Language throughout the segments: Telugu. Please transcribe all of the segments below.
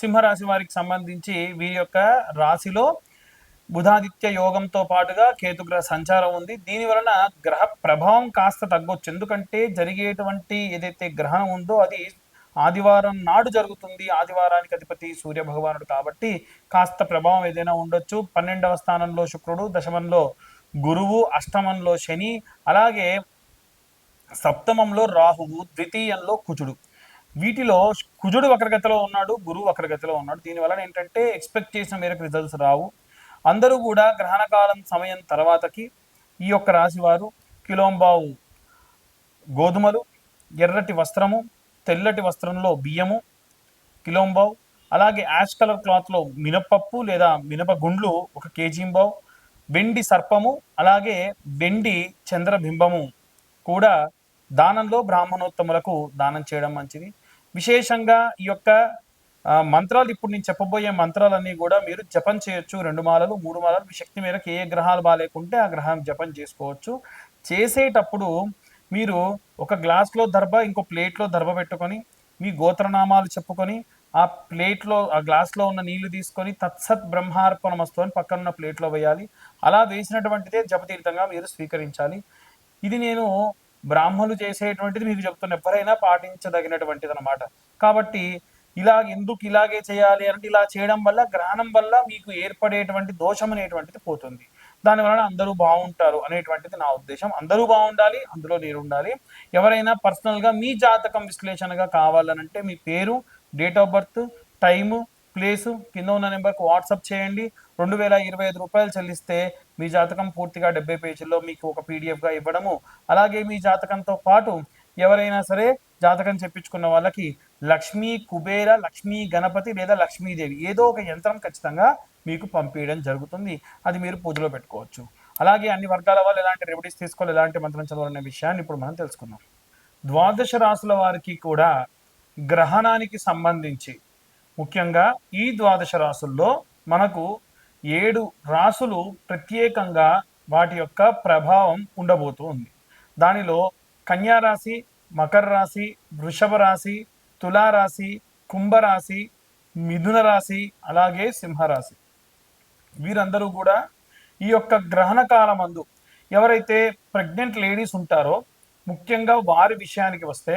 సింహరాశి వారికి సంబంధించి వీరి యొక్క రాశిలో బుధాదిత్య యోగంతో పాటుగా కేతుగ్రహ సంచారం ఉంది. దీని వలన గ్రహ ప్రభావం కాస్త తగ్గొచ్చు. ఎందుకంటే జరిగేటువంటి ఏదైతే గ్రహణం ఉందో అది ఆదివారం నాడు జరుగుతుంది. ఆదివారానికి అధిపతి సూర్య భగవానుడు కాబట్టి కాస్త ప్రభావం ఏదైనా ఉండొచ్చు. పన్నెండవ స్థానంలో శుక్రుడు దశమంలో గురువు అష్టమంలో శని అలాగే సప్తమంలో రాహువు ద్వితీయంలో కుజుడు. వీటిలో కుజుడు వక్రగతిలో ఉన్నాడు గురువు వక్రగతిలో ఉన్నాడు. దీనివల్ల ఏంటంటే ఎక్స్పెక్ట్ చేసిన మేరకు రిజల్ట్స్ రావు. అందరూ కూడా గ్రహణకాలం సమయం తర్వాతకి ఈ యొక్క రాశి వారు కిలోంబావు గోధుమలు ఎర్రటి వస్త్రము తెల్లటి వస్త్రంలో బియ్యము కిలోంబావు అలాగే యాష్ కలర్ క్లాత్లో మినపప్పు లేదా మినప గుండ్లు ఒక కేజీంబావు వెండి సర్పము అలాగే వెండి చంద్రబింబము కూడా దానంలో బ్రాహ్మణోత్తములకు దానం చేయడం మంచిది. విశేషంగా ఈ యొక్క మంత్రాలు ఇప్పుడు నేను చెప్పబోయే మంత్రాలన్నీ కూడా మీరు జపం చేయొచ్చు. రెండు మాలలు మూడు మాలలు మీ శక్తి మేరకు ఏ గ్రహాలు బాగాలేకుంటే ఆ గ్రహం జపం చేసుకోవచ్చు. చేసేటప్పుడు మీరు ఒక గ్లాస్లో దర్భ ఇంకో ప్లేట్లో దర్భ పెట్టుకొని మీ గోత్రనామాలు చెప్పుకొని ఆ ప్లేట్లో ఆ గ్లాస్లో ఉన్న నీళ్ళు తీసుకొని తత్సత్ బ్రహ్మార్పణమస్తు అని పక్కన ఉన్న ప్లేట్లో వేయాలి. అలా వేసినటువంటిదే జపతీర్థంగా మీరు స్వీకరించాలి. ఇది నేను బ్రాహ్మణులు చేసేటువంటిది మీకు చెప్తున్న ఎవరైనా పాటించదగినటువంటిది అనమాట కాబట్టి ఇలా ఎందుకు ఇలాగే చేయాలి అంటే ఇలా చేయడం వల్ల గ్రహణం వల్ల మీకు ఏర్పడేటువంటి దోషం అనేటువంటిది పోతుంది. దాని వలన అందరూ బాగుంటారు అనేటువంటిది నా ఉద్దేశం. అందరూ బాగుండాలి అందులో నేను ఉండాలి ఎవరైనా పర్సనల్గా మీ జాతకం విశ్లేషణగా కావాలనంటే మీ పేరు date of birth time place కింద ఉన్న నెంబర్కి వాట్సాప్ చేయండి. రెండు వేల ఇరవై ఐదు రూపాయలు చెల్లిస్తే మీ జాతకం పూర్తిగా డెబ్బై పేజీల్లో మీకు ఒక పీడిఎఫ్గా ఇవ్వడము. అలాగే మీ జాతకంతో పాటు ఎవరైనా సరే జాతకం చెప్పించుకున్న వాళ్ళకి లక్ష్మీ కుబేర లక్ష్మీ గణపతి లేదా లక్ష్మీదేవి ఏదో ఒక యంత్రం ఖచ్చితంగా మీకు పంపించడం జరుగుతుంది. అది మీరు పూజలో పెట్టుకోవచ్చు. అలాగే అన్ని వర్గాల వాళ్ళు ఎలాంటి రెమెడీస్ తీసుకోవాలి ఎలాంటి మంత్రం చదవాలనే విషయాన్ని ఇప్పుడు మనం తెలుసుకుందాం. ద్వాదశ రాసుల వారికి కూడా గ్రహణానికి సంబంధించి ముఖ్యంగా ఈ ద్వాదశ రాసుల్లో మనకు ఏడు రాసులు ప్రత్యేకంగా వాటి యొక్క ప్రభావం ఉండబోతూ ఉంది దానిలో కన్యారాశి మకర రాశి వృషభ రాశి తులారాశి కుంభరాశి మిథున రాశి అలాగే సింహరాశి వీరందరూ కూడా ఈ యొక్క గ్రహణ కాలమందు ఎవరైతే ప్రెగ్నెంట్ లేడీస్ ఉంటారో ముఖ్యంగా వారి విషయానికి వస్తే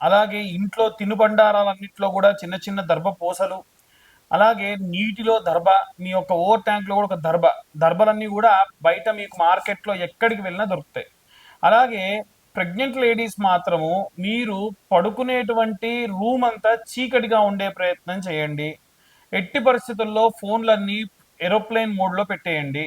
అలాగే ఇంట్లో తినుబండారాలన్నింటిలో కూడా చిన్న చిన్న దర్భ పూసలు అలాగే నీటిలో దర్భ మీ యొక్క ఓవర్ ట్యాంక్లో కూడా ఒక దర్భ దర్భలన్నీ కూడా బయట మీకు మార్కెట్లో ఎక్కడికి వెళ్ళినా దొరుకుతాయి. అలాగే ప్రెగ్నెంట్ లేడీస్ మాత్రము మీరు పడుకునేటువంటి రూమ్ అంతా చీకటిగా ఉండే ప్రయత్నం చేయండి. ఎట్టి పరిస్థితుల్లో ఫోన్లన్నీ ఏరోప్లేన్ మోడ్లో పెట్టేయండి.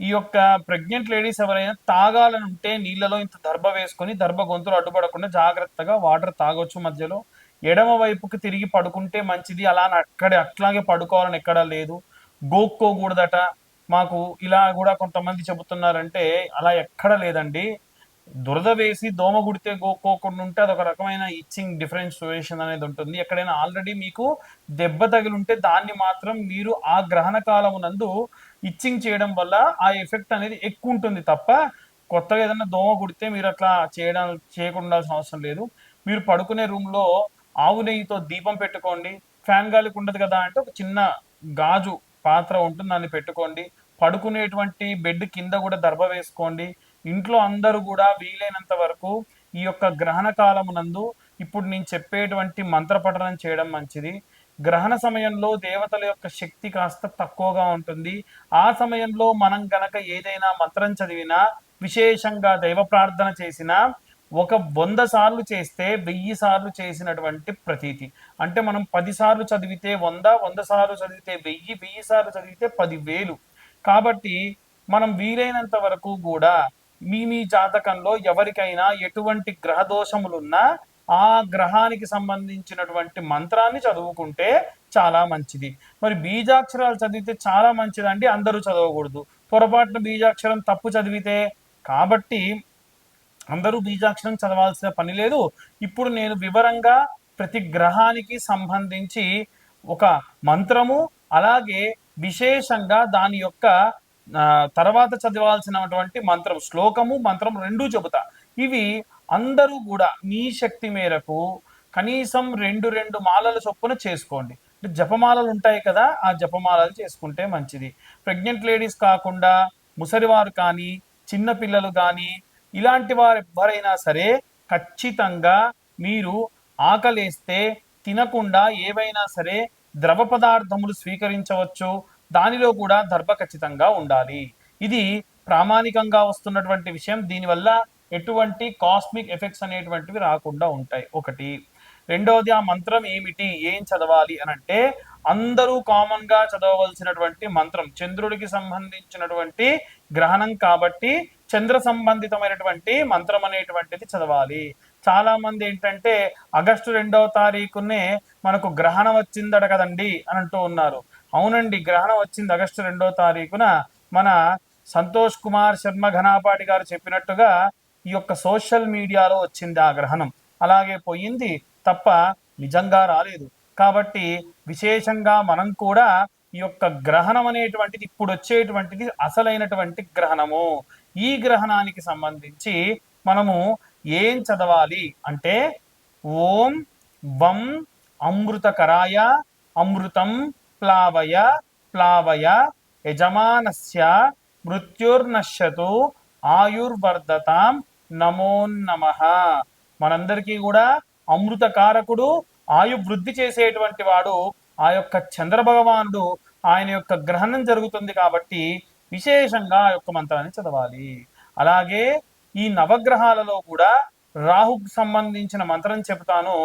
ఈ యొక్క ప్రెగ్నెంట్ లేడీస్ ఎవరైనా తాగాలని ఉంటే నీళ్ళలో ఇంత దర్భ వేసుకొని దర్భ గొంతులు అడ్డుపడకుండా జాగ్రత్తగా వాటర్ తాగొచ్చు మధ్యలో. ఎడమ వైపుకి తిరిగి పడుకుంటే మంచిది. అలా అని అక్కడే అట్లాగే పడుకోవాలని ఎక్కడా లేదు. గోక్కోకూడదట. మాకు ఇలా కూడా కొంతమంది చెబుతున్నారంటే అలా ఎక్కడ లేదండి. దురద వేసి దోమ గుడితే గోకోకుండా ఉంటే అదొక రకమైన ఇచ్చింగ్ డిఫరెంట్ సిచ్యువేషన్ అనేది ఉంటుంది. ఎక్కడైనా ఆల్రెడీ మీకు దెబ్బ తగిలి ఉంటే దాన్ని మాత్రం మీరు ఆ గ్రహణ కాలమునందు ఇచ్చింగ్ చేయడం వల్ల ఆ ఎఫెక్ట్ అనేది ఎక్కువ ఉంటుంది తప్ప కొత్తగా ఏదైనా దోమ కుడితే మీరు అట్లా చేయడం చేయకుండా అవసరం లేదు. మీరు పడుకునే రూమ్లో ఆవు నెయ్యితో దీపం పెట్టుకోండి. ఫ్యాన్ గాలికి ఉండదు కదా అంటే ఒక చిన్న గాజు పాత్ర ఉంటుంది. దాన్ని పెట్టుకోండి. పడుకునేటువంటి బెడ్ కింద కూడా దర్భ వేసుకోండి. ఇంట్లో అందరూ కూడా వీలైనంత వరకు ఈ యొక్క గ్రహణ కాలమునందు ఇప్పుడు నేను చెప్పేటువంటి మంత్ర పఠనం చేయడం మంచిది. గ్రహణ సమయంలో దేవతల యొక్క శక్తి కాస్త తక్కువగా ఉంటుంది. ఆ సమయంలో మనం గనక ఏదైనా మంత్రం చదివినా విశేషంగా దైవ ప్రార్థన చేసినా ఒక వంద సార్లు చేస్తే వెయ్యి సార్లు చేసినటువంటి ప్రతీతి. అంటే మనం పది సార్లు చదివితే వంద వంద సార్లు చదివితే వెయ్యి వెయ్యి సార్లు చదివితే పదివేలు. కాబట్టి మనం వీలైనంత వరకు కూడా మీ మీ జాతకంలో ఎవరికైనా ఎటువంటి గ్రహ దోషములున్నా ఆ గ్రహానికి సంబంధించినటువంటి మంత్రాన్ని చదువుకుంటే చాలా మంచిది. మరి బీజాక్షరాలు చదివితే చాలా మంచిదండి అందరూ చదవకూడదు. పొరపాటున బీజాక్షరం తప్పు చదివితే కాబట్టి అందరూ బీజాక్షరం చదవాల్సిన పని లేదు. ఇప్పుడు నేను వివరంగా ప్రతి గ్రహానికి సంబంధించి ఒక మంత్రము అలాగే విశేషంగా దాని యొక్క తర్వాత చదవాల్సినటువంటి మంత్రం శ్లోకము మంత్రం రెండూ చెబుతా. ఇవి అందరూ కూడా మీ శక్తి మేరకు కనీసం రెండు రెండు మాలల చొప్పున చేసుకోండి. అంటే జపమాలలు ఉంటాయి కదా ఆ జపమాలలు చేసుకుంటే మంచిది. ప్రెగ్నెంట్ లేడీస్ కాకుండా ముసలివారు కానీ చిన్న పిల్లలు కానీ ఇలాంటి వారు ఎవరైనా సరే ఖచ్చితంగా మీరు ఆకలేస్తే తినకుండా ఏవైనా సరే ద్రవ పదార్థములు స్వీకరించవచ్చు దానిలో కూడా దర్భ ఖచ్చితంగా ఉండాలి. ఇది ప్రామాణికంగా వస్తున్నటువంటి విషయం. దీనివల్ల ఎటువంటి కాస్మిక్ ఎఫెక్ట్స్ అనేటువంటివి రాకుండా ఉంటాయి. ఒకటి. రెండవది ఆ మంత్రం ఏమిటి? ఏం చదవాలి అని అంటే అందరూ కామన్గా చదవవలసినటువంటి మంత్రం చంద్రుడికి సంబంధించినటువంటి గ్రహణం కాబట్టి చంద్ర సంబంధితమైనటువంటి మంత్రం అనేటువంటిది చదవాలి. చాలా మంది ఏంటంటే ఆగస్టు రెండవ తారీఖునే మనకు గ్రహణం వచ్చిందట కదండి అని అంటూ ఉన్నారు. అవునండి గ్రహణం వచ్చింది ఆగస్టు రెండవ తారీఖున. మన సంతోష్ కుమార్ శర్మ ఘనాపాటి గారు చెప్పినట్టుగా ఈ యొక్క సోషల్ మీడియాలో వచ్చింది ఆ గ్రహణం. అలాగే పోయింది తప్ప నిజంగా రాలేదు. కాబట్టి విశేషంగా మనం కూడా ఈ యొక్క గ్రహణం అనేటువంటిది ఇప్పుడు వచ్చేటువంటిది అసలైనటువంటి గ్రహణము. ఈ గ్రహణానికి సంబంధించి మనము ఏం చదవాలి అంటే ఓం వం అమృతకరాయ అమృతం ప్లావయ ప్లావయ యజమానస్య మృత్యుర్నశ్యతు ఆయుర్వర్ధతాం నమో మనందరికీ కూడా అమృతకారకుడు ఆయు వృద్ధి చేసేటువంటి వాడు ఆ యొక్క చంద్రభగవానుడు ఆయన యొక్క గ్రహణం జరుగుతుంది కాబట్టి విశేషంగా ఆ యొక్క మంత్రాన్ని చదవాలి. అలాగే ఈ నవగ్రహాలలో కూడా రాహుకు సంబంధించిన మంత్రం చెబుతాను.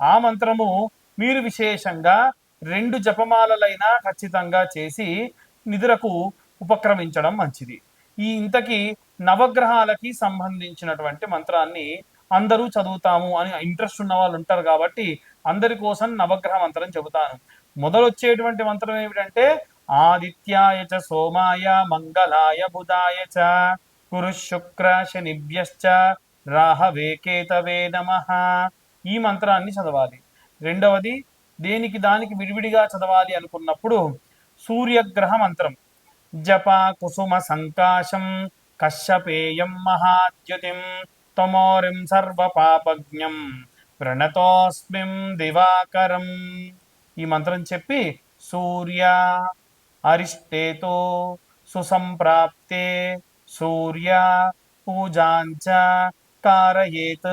ఆ మంత్రము మీరు విశేషంగా రెండు జపమాలలైనా ఖచ్చితంగా చేసి నిద్రకు ఉపక్రమించడం మంచిది. ఈ ఇంతకీ నవగ్రహాలకి సంబంధించినటువంటి మంత్రాన్ని అందరూ చదువుతాము అని ఇంట్రెస్ట్ ఉన్న వాళ్ళు ఉంటారు కాబట్టి అందరి కోసం నవగ్రహ మంత్రం చెబుతాను. మొదలొచ్చేటువంటి మంత్రం ఏమిటంటే ఆదిత్యాయ చ సోమాయ మంగళాయ బుధాయ చ గురు శుక్ర శనిభ్యశ్చ రాహవే కేతవే నమ. ఈ మంత్రాన్ని చదవాలి. రెండవది దేనికి దానికి విడివిడిగా చదవాలి అనుకున్నప్పుడు సూర్యగ్రహ మంత్రం. జప కుసుమ సంకాశం కశ్యపేయం మహాద్యుతిం తమోరిం సర్వ పాపజ్ఞం ప్రణతోస్మిం దివాకరం. ఈ మంత్రం చెప్పి సూర్య అరిష్టేతో సుసంప్రాప్తే సూర్య పూజాంచ కారయేత్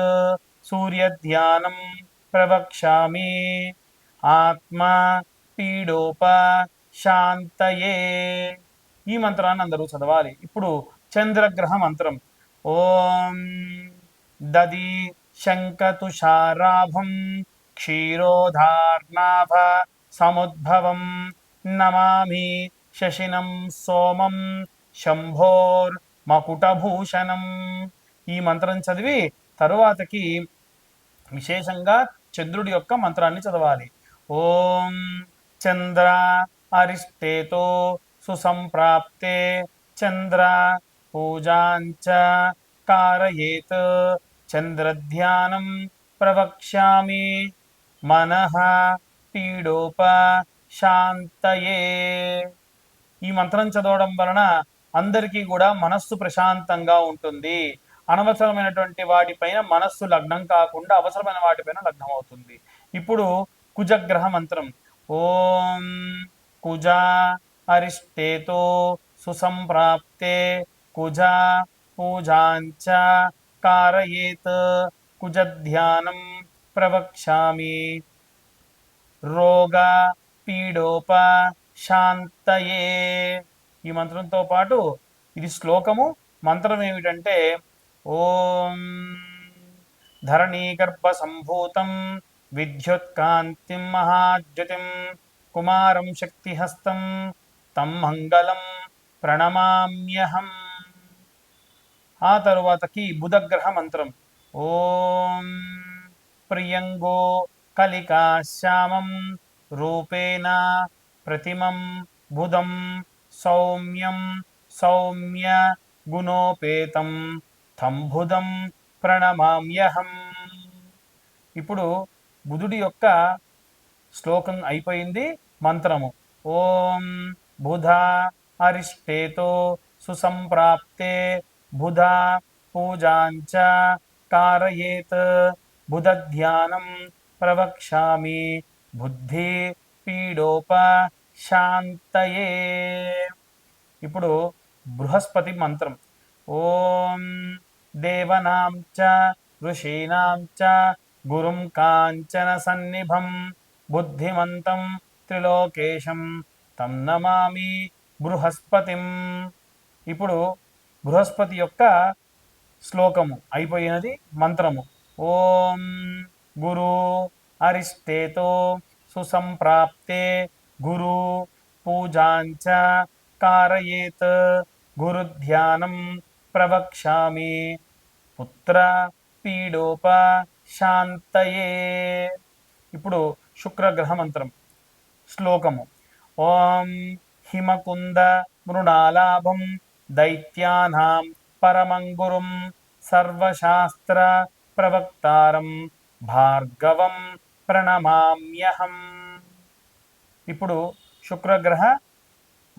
సూర్య ధ్యానం ప్రవక్ష్యామి. ఆత్మ పీడోప శాంతయే ఈ మంత్రాన్ని అందరూ చదవాలి. ఇప్పుడు చంద్రగ్రహ మంత్రం. ఓం దది శంకతుషారాభం క్షీరోధార్నాభ సముద్భవం నమామి శశినం సోమం శంభోర్ మకుటభూషణం. ఈ మంత్రం చదివి తరువాతకి విశేషంగా చంద్రుడి యొక్క మంత్రాన్ని చదవాలి. ఓం చంద్ర అరిష్టేతో సుసంప్రాప్తే చంద్ర పూజాంచ कारयेत् చంద్రధ్యానం ప్రవక్ష్యామి మనః పీడోప శాంతయే ఈ మంత్రం చదవడం వలన అందరికీ కూడా మనస్సు ప్రశాంతంగా ఉంటుంది అనవసరమైనటువంటి వాటిపైన మనస్సు లగ్నం కాకుండా అవసరమైన వాటిపైన లగ్నం అవుతుంది ఇప్పుడు కుజగ్రహ మంత్రం ఓం కుజ అరిష్టేతో సుసంప్రాప్తే కుజ పూజాంచ కారయేత్ కుజధ్యానం ప్రవక్ష్యామి. రోగ పీడోప శాంతయే. ఈ మంత్రంతో పాటు ఇది శ్లోకము. మంత్రం ఏమిటంటే ఓం ధరణీగర్భ సంభూతం విద్యుత్కాంతిం మహాద్యుతిం కుమారం శక్తిహస్తం తం మంగళం ప్రణమామ్యహం ఆ తరువాతకి బుధగ్రహ మంత్రం. ఓం ప్రియంగో కలికాశ్యామం రూపేణ ప్రతిమం బుధం సౌమ్యం సౌమ్య గుణోపేతం తం బుధం ప్రణమామ్యహం। ఇప్పుడు బుధుడి యొక్క శ్లోకం అయిపోయింది మంత్రము. ఓం బుధ అరిష్టేతో సుసంప్రాప్తే బుధ పూజాంచ కారయేత్ బుధ ధ్యానం ప్రవక్ష్యామి బుద్ధి పీడోప శాంతయే ఇప్పుడు బృహస్పతి మంత్రం. ఓం దేవనాం చ ఋషీణాం చ గురుం కాంచన సన్నిభం బుద్ధిమంతం త్రిలోకేశం తం నమామి బృహస్పతిం. ఇప్పుడు బృహస్పతి యొక్క శ్లోకము అయిపోయినది మంత్రము. ఓం గురు అరిష్టేతో సుసంప్రాప్తే గురు పూజాంచ కారయేత్ గురుధ్యానం ప్రవక్ష్యామి. పుత్ర పీడోప శాంతయే ఇప్పుడు శుక్రగ్రహ మంత్రం శ్లోకము. ఓం హిమకుంద మృణాలాభం దైత్యానాం పరమంగురుం సర్వశాస్త్ర ప్రవక్తారం భార్గవం ప్రణమామ్యహం. ఇప్పుడు శుక్రగ్రహ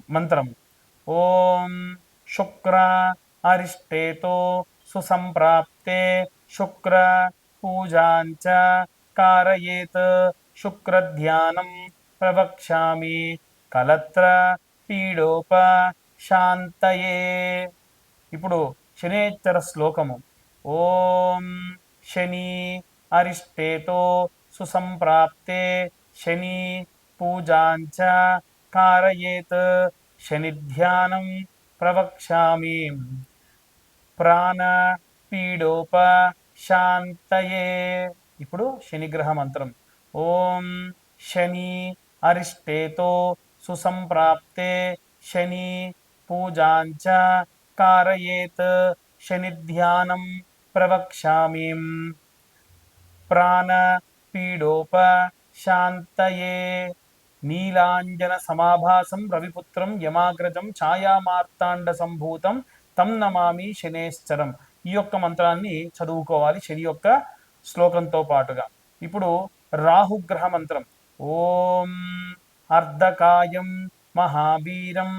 మంత్రం. ఓం శుక్ర అరిష్టేతో సుసంప్రాప్తే శుక్ర పూజాంచ కారయేత్ శుక్రధ్యానం ప్రవక్ష్యామి కలత్ర పీడోప శాంతయే ఇప్పుడు శనేచ్చర శ్లోకము. ఓం శని అరిష్టేతో సుసంప్రాప్తే శని పూజాంచ కారయేత్। శనిధ్యానం ప్రవక్ష్యామి। ప్రాణ పీడోప శాంతయే. ఇప్పుడు శనిగ్రహ మంత్రం. ఓం శని అరిష్టేతో సుసంప్రాప్తే శని పూజాంచ కారయేత్. శనిధ్యానం ప్రవక్ష్యామి. ప్రాణ పీడోప శాంతయే నీలాంజన సమాభాసం రవిపుత్రం యమాగ్రజం ఛాయామార్తాండ సంభూతం తం నమామి శనేశ్చరం. ఈ యొక్క మంత్రాన్ని చదువుకోవాలి శని యొక్క శ్లోకంతో పాటుగా. ఇప్పుడు రాహుగ్రహ మంత్రం. ఓం అర్ధకాయం మహావీరం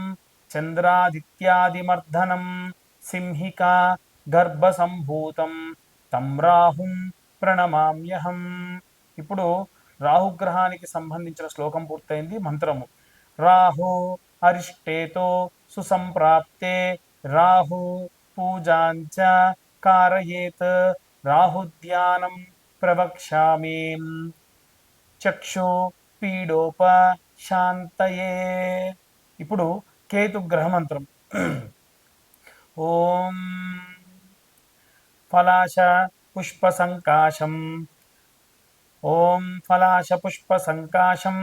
సింహిక గర్భ గర్భసంభూతం తం రాహుం ప్రణమామ్యహం. ఇప్పుడు రాహుగ్రహానికి సంబంధించిన శ్లోకం పూర్తయింది మంత్రము. రాహు అరిష్టేతో సుసంప్రాప్తే రాహు పూజాంచ కారయేత్ రాహుధ్యానం ప్రవక్ష్యామి చక్షు పీడోప శాంతయే ఇప్పుడు కేతు గ్రహమంత్రం ఓం ఫలాశ పుష్ప సంకాశం ఓం ఫలాశ పుష్ప సంకాశం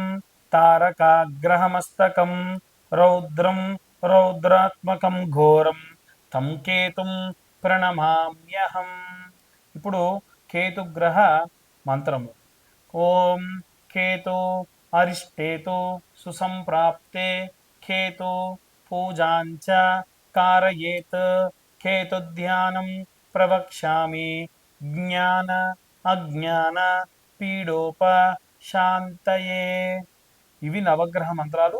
తారకాగ్రహమస్తకం రౌద్రం రౌద్రాత్మకం ఘోరం తం కేతుం ప్రణమామ్యహం. ఇప్పుడు కేతుగ్రహ మంత్రము ఓం కేతు అరిష్టేతు సుసంప్రాప్తే కేతు పూజాంచ కారయేత్. కేతుధ్యానం ప్రవక్ష్యామి జ్ఞాన అజ్ఞాన పీడోప శాంతయే ఇవి నవగ్రహ మంత్రాలు.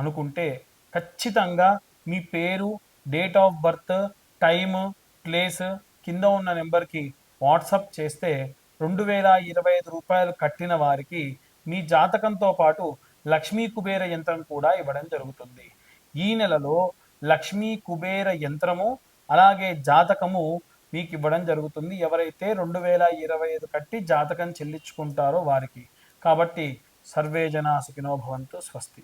అనుకుంటే ఖచ్చితంగా మీ పేరు date of birth time place కింద ఉన్న నెంబర్కి వాట్సప్ చేస్తే రెండు వేల ఇరవై ఐదు రూపాయలు కట్టిన వారికి మీ జాతకంతో పాటు లక్ష్మీ కుబేర యంత్రం కూడా ఇవ్వడం జరుగుతుంది. ఈ నెలలో లక్ష్మీ కుబేర యంత్రము అలాగే జాతకము మీకు ఇవ్వడం జరుగుతుంది. ఎవరైతే రెండు వేల ఇరవై ఐదు కట్టి జాతకం చెల్లించుకుంటారో వారికి. కాబట్టి సర్వే జనా సుఖినో భవంతు స్వస్తి.